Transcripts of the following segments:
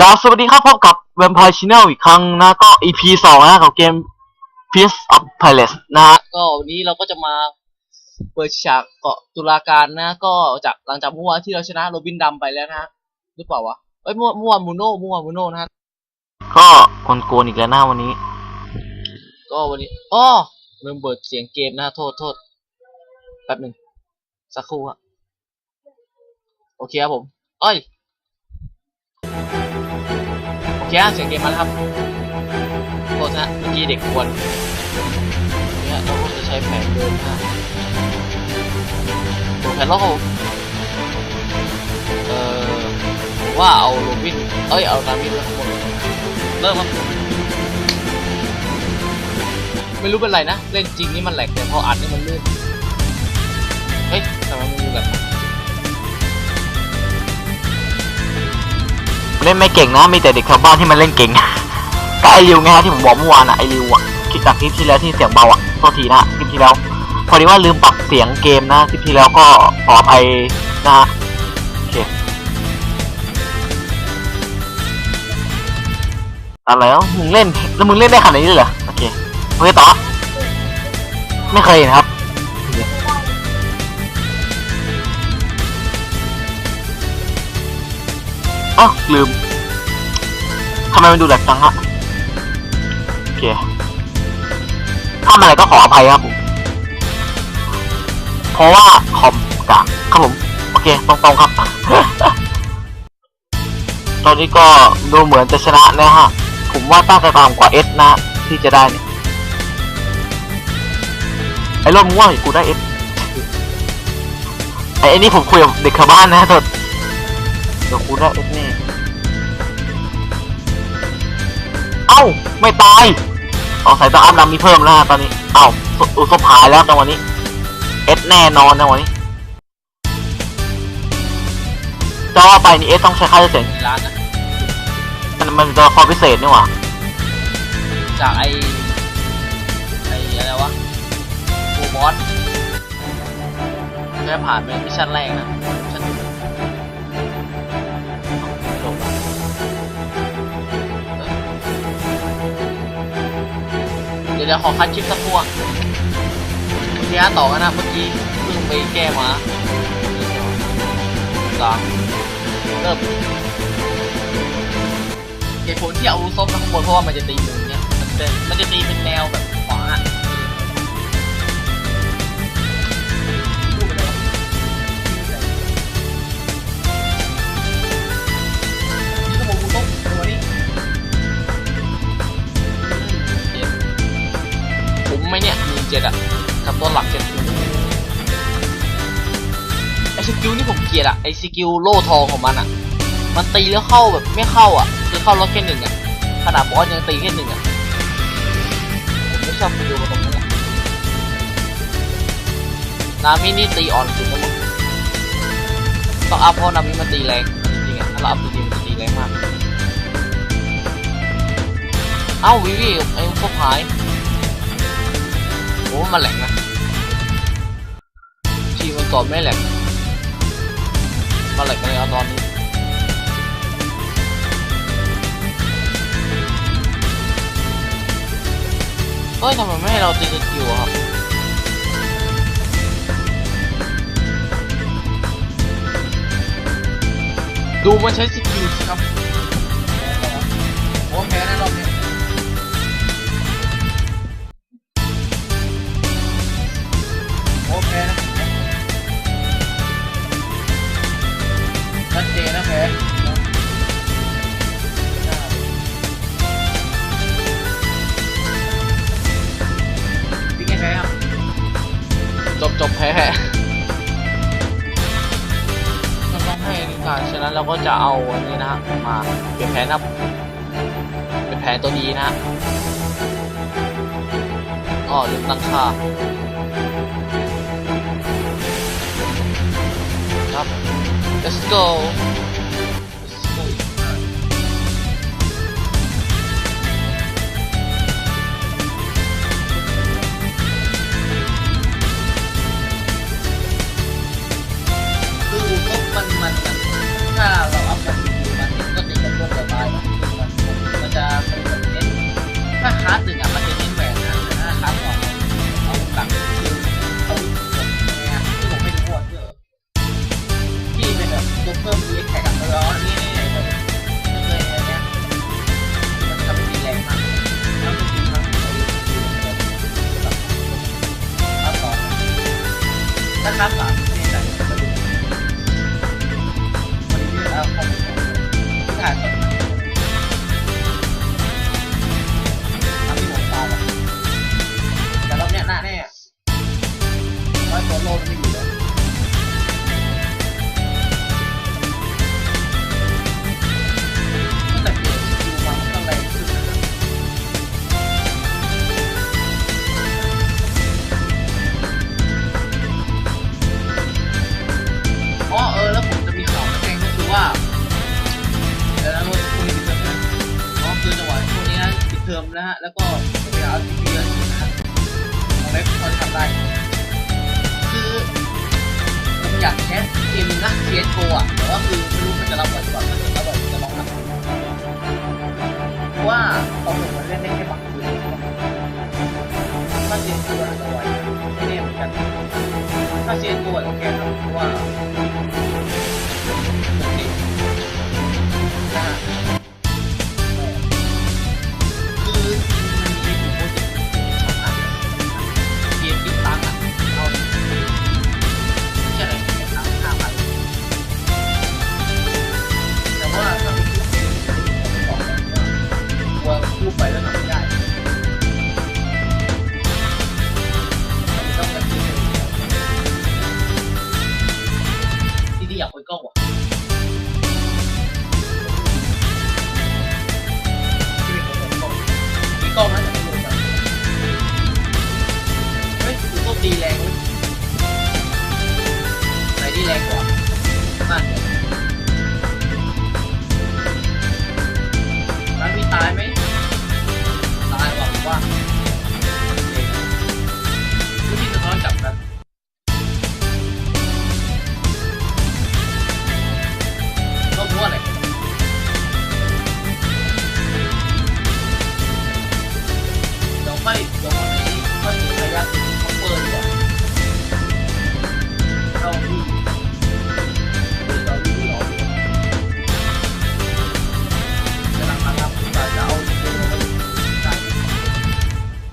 กราบสวัสดีครับพบกับ Vampire Channel อีกครั้งนะก็ EP สองนะของเกม Peace of Palace นะฮะก็วันนี้เราก็จะมาเปิดฉากเกาะตุลาการนะ ก็จากหลังจากเมื่อวานที่เราชนะโรบินดำไปแล้วนะฮะหรือเปล่าวะเอ้ยเมื่อเมื่อวานมูโน่เมื่อวานมูโน่นะฮะก็คนโกนอีกแล้วนะวันนี้ ก็วันนี้อ้อลืมเปิดเสียงเกมนะโทษโทษแป๊บหนึ่งสักครู่ฮะโอเคครับผมเอ้ยโอ เคฮะเสียงเกมมาแล้วครับโทษนะเมื่อกี้เด็กกวนเนี่ยเราก็จะใช้แผนเดิมนะตัวแผนแล้วครับผมเอ่อว่าเอาโรบิน เอ้ย เอานามินแล้วข้างบนเริ่มครับไม่รู้เป็นไรนะ เล่นจริงนี่มันแหลกแต่พออัดนี่มันลื่น เฮ้ยทำไมมันมีแบบ เล่นไม่เก่งนะมีแต่เด็กชาวบ้านที่มันเล่นเก่งก็ไอริวไงฮะที่ผมบอกเมื่อวานอะไอริวอะคลิปจากคลิปที่แล้วที่เสียงเบาอะโทษทีนะคลิปที่แล้ว พอดีว่าลืมปรับเสียงเกมนะคลิปที่แล้วก็ขออภัยนะโอเคอะไรแล้วมึงเล่นแล้วมึงเล่นได้ขนาดนี้เลยเหรอโอเคโอเคต่อไม่เคยเห็นครับอ้าวลืม ทำไมมันดูแหลกจังฮะโอเคถ้าอะไรก็ขออภัยครับผมเพราะว่าคอมกากครับผมโอเคตรงๆครับ ตอนนี้ก็ดูเหมือนจะชนะนะฮะ ผมว่าตั้งใจตามกว่าเอสนะที่จะได้เนี่ยไอ้ร่มงว่ากูได้เอสไอ้ไอ้นี่ผมคุยกับเด็กชาวบ้านนะทดเดี๋ยวกูได้เอสแน่ เอ้า ไม่ตายเอาสายตาอัพนำมีเพิ่มแล้วฮะตอนนี้ เอ้าสุอุสพายแล้วจังวันนี้ เอสแน่นอนนะวันนี้จะว่าไปนี่เอสต้องใช้ค่าเสียงในร้านนะมันมันจะคอพิเศษนี่หว่า จากไอไออะไรวะฟูบอสแค่ผ่านไปมิชชั่นแรกนะ เดี๋ยวขอคัดชิปสักพวงโอเคฮะต่อกันนะเมื่อกี้เพิ่งไปแก้มาสามเริ่มเหตุผลที่เอาส้มมาข้างบนเพราะว่ามันจะตีมุมเนี่ยมันจะมันจะตีเป็นแนวแบบ กิลนี่ผมเกลียดอะไอสกิลโล่ทองของมันอะมันตีแล้วเข้าแบบไม่เข้าอะคือเข้ารถแค่หนึ่งอะขนาดบอสยังตีแค่หนึ่งอะไม่ชอบดูมันตรงนี้นอะนามินี่ตีอ่อนสุดแล้วมั้งต้องอัพเพราะนามิมันตีแรงจริงอะถ้าเราอัพจริงมันตีแรงมากเอ้าวิวิไอ้พวกหายโอ้มันแหลกนะทีมันก่อนไม่แหลก มาแหลกกันเลยเอาตอนนี้เอ้ยทำไมไม่ให้เราตีสกิลอะครับดูมันใช้สกิลสิครับโอ้แพ้แน่รอบนี้ เจนนะแพ้พี่แกแพ้ครับจบจบแพ้ก็ต้องให้นิการฉะนั้นเราก็จะเอาอันนี้นะฮะมาเปลี่ยนแผนนะครับเป็นแผนตัวดีนะฮะอ๋อลืมตั้งค่าครับ let's go ฮะ แล้วก็จะไปเอาซีพีเยอะอยู่นะฮะเอาไว้พอทำได้ คือผมอยากแคสเกมนึงนะ CSGO อะแต่ว่าคือไม่รู้มันจะรับไหวหรือเปล่าถ้าเกิดรับไหวจะลองนะเพราะว่าของผมมันเล่นได้แค่บางคืนถ้า CSGO อาจจะไหวไม่แน่เหมือนกันถ้า CSGO อาจจะแค่ครับเพราะว่า ไห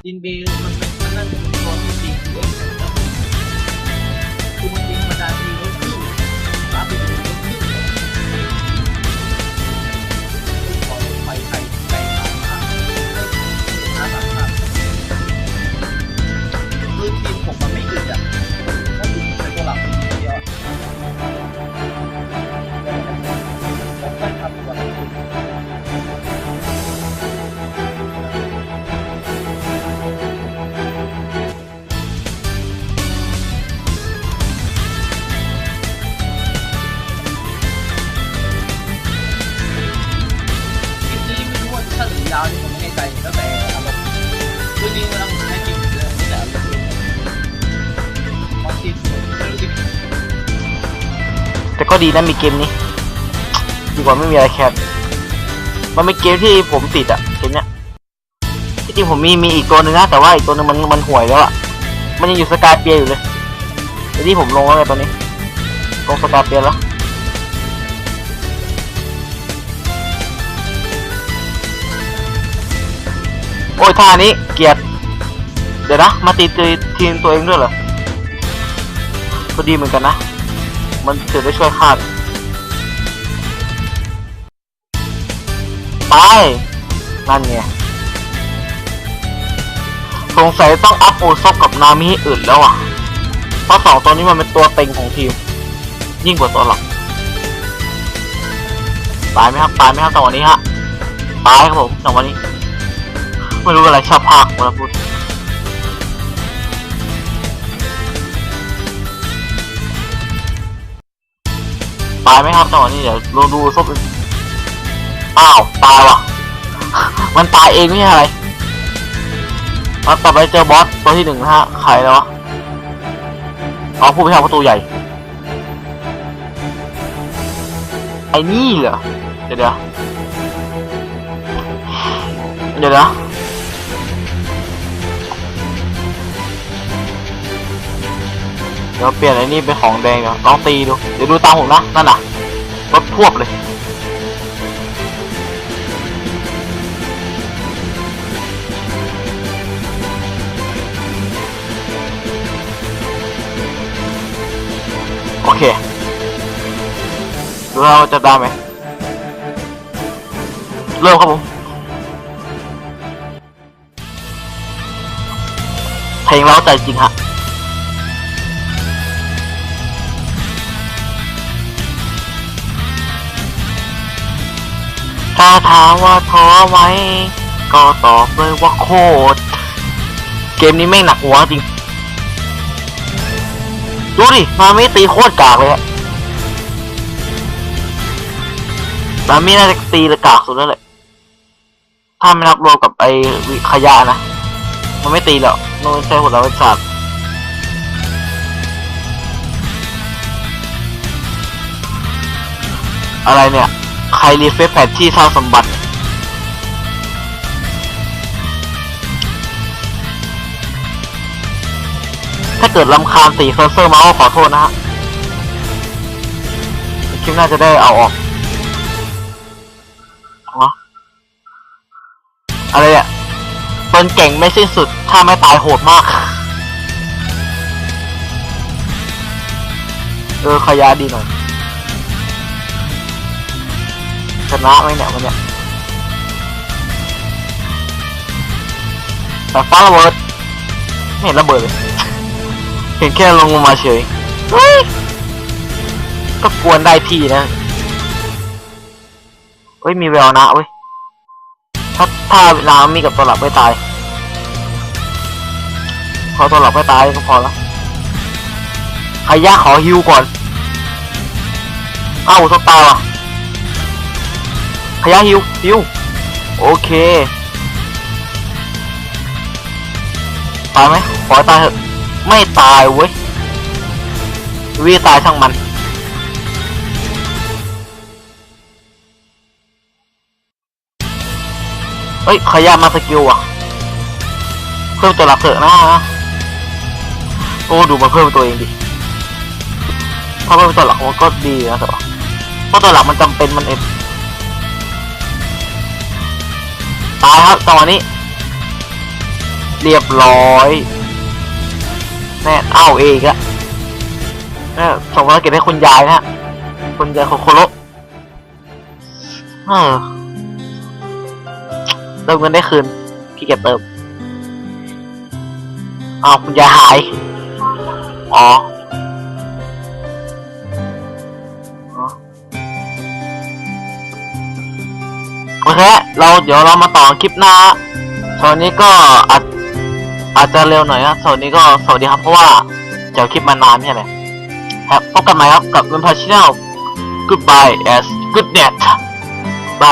ดิ ใจแล้วแต่อารมณ์คือจริงๆเวลาผมใช้คลิปเลยแล้วแต่อารางทีผมไม่รู้จะแต่ก็ดีนะมีเกมนี้ ดีกว่าไม่มีอะไรแคสมันเป็นเกมที่ผมติดอะเกมเนี้ยที่จริงผมมีมีอีกตัวหนึ่งนะแต่ว่าอีกตัวหนึงมันมันห่วยแล้วอะมันยังอยู่สกายเปียอยู่เลยที่ผมลงแล้วไงตอนนี้ลงสกายเปียแล้ว โอ้ยท่านี้เกียดเดี๋ยวนะ มาตีตีทีมตัวเองด้วยเหรอก็ดีเหมือนกันนะ มันถือได้ช่วยคาดไปนั่นไงสงสัยต้องอัพโอซอกกับนามิอื่นแล้วอะ เพราะสองตัวนี้มันเป็นตัวเต็งของทีม ยิ่งกว่าตัวหลักตายไหมครับตายไหมครับจังหวะนี้ฮะตายครับผมจังหวะนี้ ไม่รู้อะไรชอบภาคเวลาพูดตายไหมครับจังหวะนี้เดี๋ยวลองดูซบอ้าวตายว่ะ มันตายเองไม่ใช่อะไรแล้วต่อไปเจอบอสตัวที่หนึ่งนะฮะใครแล้ววะเอาผู้พิทักษ์ประตูใหญ่ ไอ้นี่เหรอ เดี๋ยวเดี๋ยวเดี๋ยวนะ เดี๋ยวเปลี่ยนไอ้นี่เป็นของแดงเดี๋ยวลองตีดู เดี๋ยวดูตามผมนะ นั่นน่ะรถพวบเลยโอเค ดูเราจะได้ไหม เริ่มครับผม เพลงเราใจจริงฮะ ถ้าถามว่าท้อไหมก็ตอบเลยว่าโคตร เกมนี้แม่งหนักหัวจริง ดูดิ มาไม่ตีโคตรกากเลยอะมาไม่น่าจะตีระกากสุดแล้วแหละ ถ้าไม่นับรวมกับไอ้วิขยะนะ มันไม่ตีหรอกมันใช้หัวเราะศาสตร์อะไรเนี่ย ใครรีเฟซแผนที่สร้างสมบัติถ้าเกิดลำคาญสีเคอร์เซอร์มาก็ขอโทษนะฮะคลิปน่าจะได้เอาออกเหรออะไรเนี่ยตนเก่งไม่สิ้นสุด ถ้าไม่ตายโหดมาก เออขยาดีหน่อย ชนะไหมเนี่ยวันเนี้ยแต่ฟ้าระเบิดไม่เห็นระเบิดเลยเห็นแค่ลงมาเฉยเฮ้ยก็กวนได้ที่นะเฮ้ยมีแววนะเว้ยถ้าถ้าน้ำมีกับตัวหลักไม่ตายขอตัวหลักไม่ตายก็พอแล้วใครยากขอฮิวก่อน เอ้าตัวตายว่ะ ขยะฮิวฮิวโอเคตายไหมขอให้ตายเถอะไม่ตายเว้ยวีตายช่างมันเฮ้ยขยะมาสกิลอะเพิ่มตัวหลักเถอะนะโอ้ดูมาเพิ่มตัวเองดิถ้าเพิ่มตัวหลักมันก็ดีนะแต่ว่าเพราะตัวหลักมันจำเป็นมันเอง ตายครับตอนนี้ เรียบร้อยแน่เอ้าเองอะแน่ส่งภารกิจให้คุณยายนะคุณยายโคโคโรเออเติมเงินได้คืนพี่เก็บเติมอ้าวคุณยายหาย อ๋อ โอเคเราเดี๋ยวเรามาต่อคลิปหน้าตอนนี้ก็อาจอาจจะเร็วหน่อยนะสวัสดีก็สวัสดีครับเพราะว่าเดี๋ยวคลิปมานานใช่ไหมครับพบกันใหม่ครับกับเว็นพาชิแนล goodbye as Goodnight